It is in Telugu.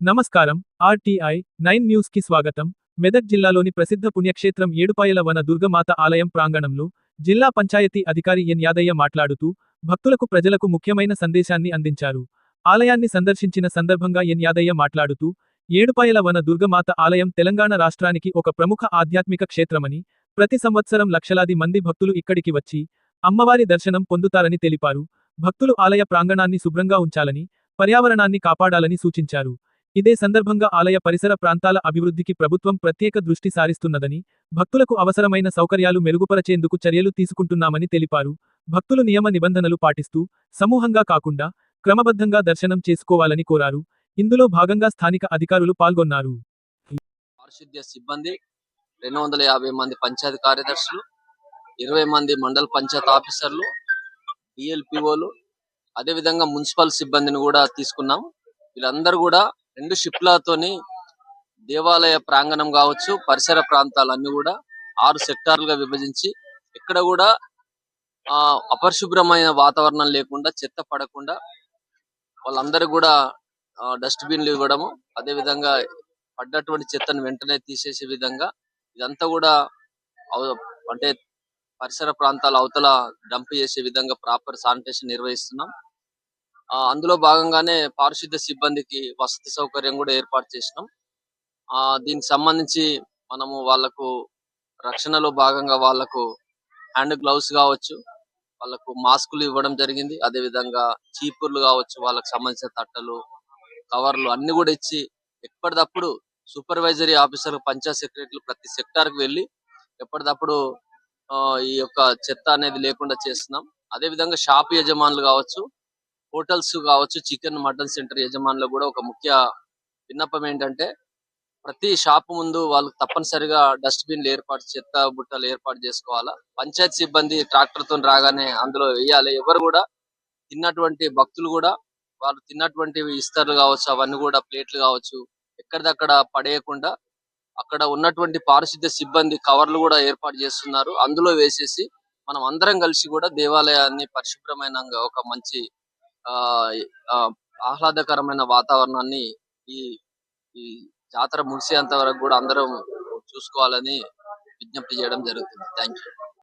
నమస్కారం. ఆర్టీఐ నైన్ న్యూస్కి స్వాగతం. మెదక్ జిల్లాలోని ప్రసిద్ధ పుణ్యక్షేత్రం ఏడుపాయల వన దుర్గమాత ఆలయం ప్రాంగణంలో జిల్లా పంచాయతీ అధికారి ఎన్ యాదయ్య మాట్లాడుతూ భక్తులకు ప్రజలకు ముఖ్యమైన సందేశాన్ని అందించారు. ఆలయాన్ని సందర్శించిన సందర్భంగా ఎన్ యాదయ్య మాట్లాడుతూ ఏడుపాయల వన దుర్గమాత ఆలయం తెలంగాణ రాష్ట్రానికి ఒక ప్రముఖ ఆధ్యాత్మిక క్షేత్రమని ప్రతి సంవత్సరం లక్షలాది మంది భక్తులు ఇక్కడికి వచ్చి అమ్మవారి దర్శనం పొందుతారని తెలిపారు. భక్తులు ఆలయ ప్రాంగణాన్ని శుభ్రంగా ఉంచాలని పర్యావరణాన్ని కాపాడాలని సూచించారు. ఇదే సందర్భంగా ఆలయ పరిసర ప్రాంతాల అభివృద్ధికి ప్రభుత్వం ప్రత్యేక దృష్టి సారిస్తున్నదని భక్తులకు అవసరమైన సౌకర్యాలు మెరుగుపరచేందుకు చర్యలు తీసుకుంటున్నామని తెలిపారు. భక్తులు నియమ నిబంధనలు పాటిస్తూ సమూహంగా కాకుండా క్రమబద్ధంగా దర్శనం చేసుకోవాలని కోరారు. ఇందులో భాగంగా స్థానిక అధికారులు పాల్గొన్నారు. పారిశుద్ధ్య సిబ్బంది రెండు వందల యాభై మంది పంచాయతీ కార్యదర్శులు ఇరవై మంది మండల పంచాయత్ ఆఫీసర్లు డిఎల్పిఓలు అదేవిధంగా మున్సిపల్ సిబ్బందిని కూడా తీసుకున్నాం. వీళ్ళందరూ కూడా రెండు షిప్లతోని దేవాలయ ప్రాంగణం కావచ్చు పరిసర ప్రాంతాలన్నీ కూడా ఆరు సెక్టార్లుగా విభజించి ఇక్కడ కూడా ఆ అపరిశుభ్రమైన వాతావరణం లేకుండా చెత్త పడకుండా వాళ్ళందరూ కూడా డస్ట్బిన్లు ఇవ్వడము అదే విధంగా పడ్డటువంటి చెత్తను వెంటనే తీసేసే విధంగా ఇదంతా కూడా అంటే పరిసర ప్రాంతాల అవతల డంప్ చేసే విధంగా ప్రాపర్ శానిటేషన్ నిర్వహిస్తున్నాం. అందులో భాగంగానే పారిశుద్ధ సిబ్బందికి వసతి సౌకర్యం కూడా ఏర్పాటు చేసినాం. ఆ దీనికి సంబంధించి మనము వాళ్ళకు రక్షణలో భాగంగా వాళ్ళకు హ్యాండ్ గ్లౌస్ కావచ్చు వాళ్ళకు మాస్కులు ఇవ్వడం జరిగింది. అదే విధంగా చీపుర్లు కావచ్చు వాళ్ళకి సంబంధించిన తట్టలు కవర్లు అన్ని కూడా ఇచ్చి ఎప్పటికప్పుడు సూపర్వైజరీ ఆఫీసర్ పంచాయత్ సెక్రటరీలు ప్రతి సెక్టార్కి వెళ్ళి ఎప్పటికప్పుడు ఆ, ఈ యొక్క చెత్త అనేది లేకుండా చేస్తున్నాం. అదే విధంగా షాప్ యజమానులు కావచ్చు హోటల్స్ కావచ్చు చికెన్ మటన్ సెంటర్ యజమానులు కూడా ఒక ముఖ్య విన్నపం ఏంటంటే ప్రతి షాప్ ముందు వాళ్ళు తప్పనిసరిగా డస్ట్బిన్లు ఏర్పాటు చెత్త బుట్టలు ఏర్పాటు చేసుకోవాలా? పంచాయత్ సిబ్బంది ట్రాక్టర్తో రాగానే అందులో వేయాలి. ఎవరు కూడా తిన్నటువంటి భక్తులు కూడా వాళ్ళు తిన్నటువంటి ఇస్తర్లు కావచ్చు అవన్నీ కూడా ప్లేట్లు కావచ్చు ఎక్కడిదక్కడ పడేయకుండా అక్కడ ఉన్నటువంటి పారిశుద్ధ్య సిబ్బంది కవర్లు కూడా ఏర్పాటు చేస్తున్నారు. అందులో వేసేసి మనం అందరం కలిసి కూడా దేవాలయాన్ని పరిశుభ్రమైన ఒక మంచి ఆహ్లాదకరమైన వాతావరణాన్ని ఈ ఈ జాతర ముగిసేంత వరకు కూడా అందరం చూసుకోవాలని విజ్ఞప్తి చేయడం జరుగుతుంది. Thank you